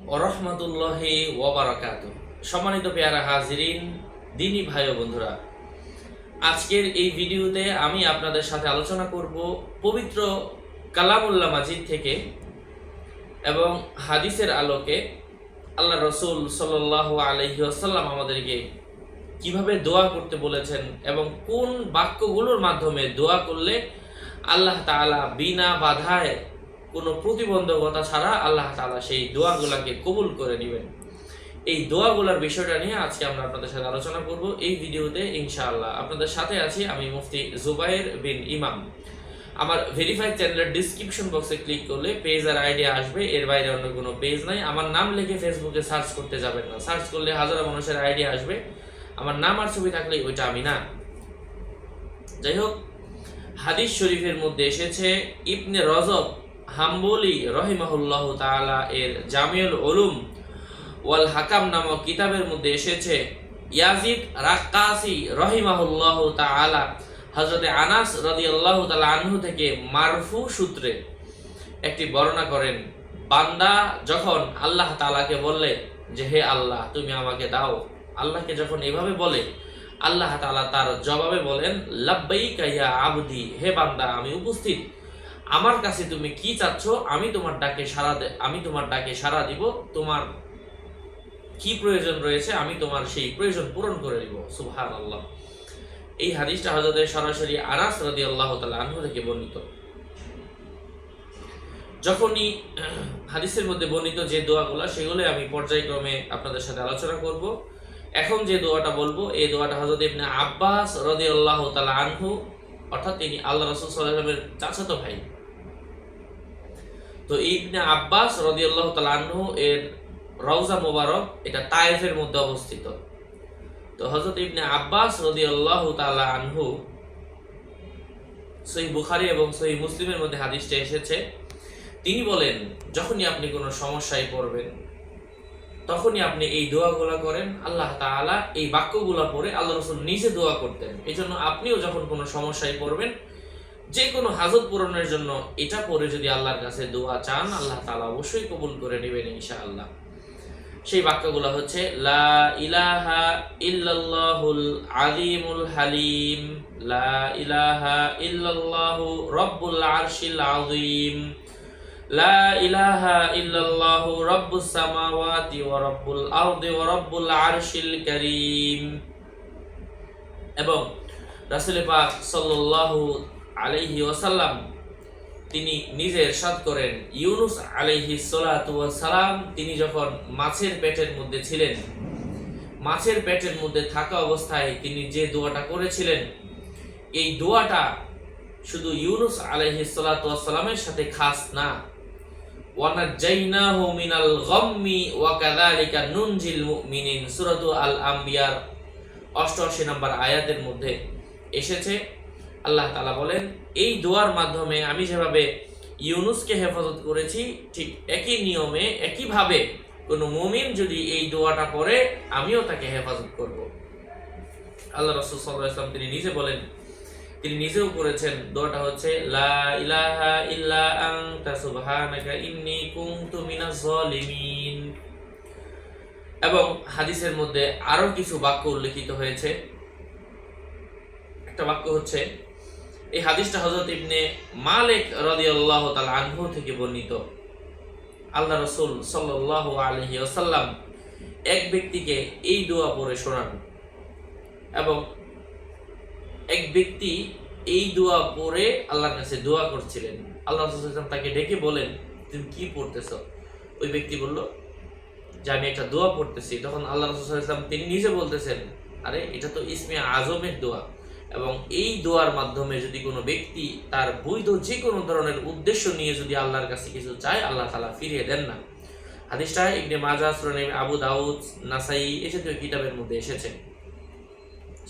ওরহমতুল্লাহি ওবরাকাত সম্মানিত পেয়ারা হাজিরিন, দিনী ভাই ও বন্ধুরা, আজকের এই ভিডিওতে আমি আপনাদের সাথে আলোচনা করব পবিত্র কালামুল্লাহ মাজিদ থেকে এবং হাদিসের আলোকে আল্লাহ রসুল সাল্লাহ আলহি আসাল্লাম আমাদেরকে কীভাবে দোয়া করতে বলেছেন এবং কোন বাক্যগুলোর মাধ্যমে দোয়া করলে আল্লাহ তাআলা বিনা বাধায় কোনো প্রতিবন্ধকতা ছাড়া আল্লাহ তাআলা সেই দোয়াগুলোকে কবুল করে নেবেন। এই দোয়াগুলোর বিষয়টা নিয়ে আজকে আমরা আপনাদের সাথে আলোচনা করব। এই ভিডিওতে ইনশাআল্লাহ আপনাদের সাথে আছি আমি মুফতি জুবাইর বিন ইমাম। আমার ভেরিফাইড চ্যানেলের ডিসক্রিপশন বক্সে ক্লিক করলে পেজ আর আইডিয়া আসবে। এর বাইরে অন্য কোনো পেজ নাই। আমার নাম লিখে ফেসবুকে সার্চ করতে যাবেন না। সার্চ করলে হাজারো মানুষের আইডিয়া আসবে। আমার নাম আর ছবি থাকলে ওইটা আমি না। যাই হোক, হাদিস শরীফের মধ্যে এসেছে, ইবনে রজব হাম্বলি রহিমাহুল্লাহ তাআলা এর জামিউল উলুম ওয়াল হাকাম নামক কিতাবের মধ্যে এসেছে, ইয়াজিদ রাক্কাসি রহিমাহুল্লাহ তাআলা হযরতে আনাস রাদিয়াল্লাহু তাআলা আনহু থেকে মারফু সূত্রে একটি বর্ণনা করেন। বান্দা যখন আল্লাহ তাআলাকে বললে যে, হে আল্লাহ, তুমি আমাকে দাও। আল্লাহকে যখন এভাবে বলে, আল্লাহ তাআলা তার জবাবে বলেন, লাব্বাইকা ইয়া আবদি, হে বান্দা, আমি উপস্থিত। আমার কাছে তুমি কি চাচ্ছ, আমি তোমার ডাকে দে আমি তোমার ডাকে সাড়া দিব, তোমার কি প্রয়োজন রয়েছে, আমি তোমার সেই প্রয়োজন পূরণ করে দিব। সুবহান আল্লাহ এই হাদিসটা হজরতের সরাসরি আনাস রাদি আল্লাহ আনহু থেকে বর্ণিত। যখনই হাদিসের মধ্যে বর্ণিত যে দোয়াগুলো সেগুলো আমি পর্যায়ক্রমে আপনাদের সাথে আলোচনা করব। এখন যে দোয়াটা বলব, এই দোয়াটা হজরত ইবনে আব্বাস রদি আল্লাহ তালা আনহু, অর্থাৎ তিনি আল্লাহ রসুল সাল্লামের চাচাতো ভাই তো ইবনে আব্বাস রদি আল্লাহ তালা আনহু এর রওজা মোবারক এটা তায়েফের মধ্যে অবস্থিত। তো হজরত ইবনে আব্বাস রদি আল্লাহ তালা সহি বুখারি এবং সহি মুসলিমের মধ্যে হাদিসটা এসেছে। তিনি বলেন, যখনই আপনি কোনো সমস্যায় পড়বেন, তখনই আপনি এই দোয়াগুলো করেন, আল্লাহ তাআলা এই বাক্যগুলো পড়ে আল্লাহ রসুল নিজে দোয়া করতেন। এই জন্য আপনিও যখন কোনো সমস্যায় পড়বেন যে কোনো হাজত পূরণের জন্য এটা পড়ে যদি আল্লাহর কাছে দোয়া চান, আল্লাহ তাআলা অবশ্যই কবুল করে নেবেন ইনশাআল্লাহ। সেই বাক্যগুলো হচ্ছে, লা ইলাহা ইল্লাল্লাহুল আলিমুল হালিম। লা ইলাহা ইল্লাল্লাহু রব্বুল আরশিল আযীম। লা ইলাহা ইল্লাল্লাহু রব্বুস সামাওয়াতি ওয়া রব্বুল আরদি ওয়া রব্বুল আরশিল কারীম। এবং রাসূল পাক সাল্লাল্লাহু আলাইহি ওয়াসাল্লাম, তিনি নিজে ইরশাদ করেন। ইউনুস আলাইহি সালাম তিনি যখন মাছের পেটের মধ্যে ছিলেন, মাছের পেটের মধ্যে থাকা অবস্থায় তিনি যে দোয়াটা করেছিলেন, এই দোয়াটা শুধু ইউনুস আলাইহি সালাতু সালামের সাথে খাস না। ওয়ানাজ্জাইনাহু মিনাল আল আম্বিয়ার 88 নম্বর আয়াতের মধ্যে এসেছে আল্লাহ তালা বলেন, এই দোয়ার মাধ্যমে আমি যেভাবে ইউনুসকে হেফাজত করেছি, ঠিক একই নিয়মে, একইভাবে কোনো মুমিন যদি এই দোয়াটা করে, আমিও তাকে হেফাজত করব। আল্লাহ রসুল সাল্লাহ ইসলাম তিনি নিজে বলেন, তিনি নিজেও করেছেন, দোয়াটা হচ্ছে, লা ইলাহা ইল্লা আনতা সুবহানাকা কুনতু মিনাজ জালিমিন এবং হাদিসের মধ্যে আরও কিছু বাক্য উল্লেখিত হয়েছে। একটা বাক্য হচ্ছে এই হাদিসটা হজরত ইবনে মালিক রাদিয়াল্লাহু তাআলা আনহু থেকে বর্ণিত। আল্লাহ রসুল সাল্লাল্লাহু আলাইহি ওয়াসাল্লাম এক ব্যক্তিকে এই দোয়া পড়ে শোনান এবং এক ব্যক্তি এই দোয়া পড়ে আল্লাহর কাছে দোয়া করছিলেন। আল্লাহ রসুল তাকে ডেকে বলেন, তুমি কি পড়তেছ? ওই ব্যক্তি বলল, যে আমি একটা দোয়া পড়তেছি। তখন আল্লাহ রসুল ইসলাম তিনি নিজে বলতেছেন, আরে, এটা তো ইসমে আজমের দোয়া। এবং এই দোয়ার মাধ্যমে যদি কোনো ব্যক্তি তার বৈধ যে কোনো ধরনের উদ্দেশ্য নিয়ে যদি আল্লাহর কাছে কিছু চায়, আল্লাহ তালা ফিরিয়ে দেন না। হাদিসটা ইবনে মাজা সুরানি আবু দাউদ, নাসাই এ জাতীয় কিতাবের মধ্যে এসেছে।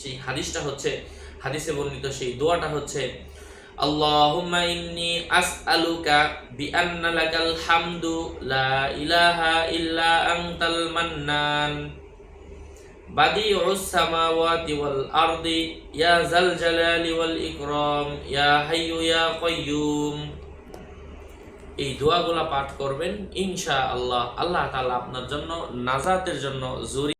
সেই হাদিসটা হচ্ছে, হাদিসে বর্ণিত সেই দোয়াটা হচ্ছে, আল্লাহুম্মা ইন্নী আসআলুকা বিআন্না লাকাল হামদু, লা ইলাহা ইল্লা আনতাল মান্নান। আরদি ইয়া জাল জালালি ইকরম ইয়া হাইয়ু, ইয়া কাইয়ুম এই দোয়াগুলা পাঠ করবেন ইনশা আল্লাহ আল্লাহ তালা আপনার জন্য নাজাতের জন্য জরুরি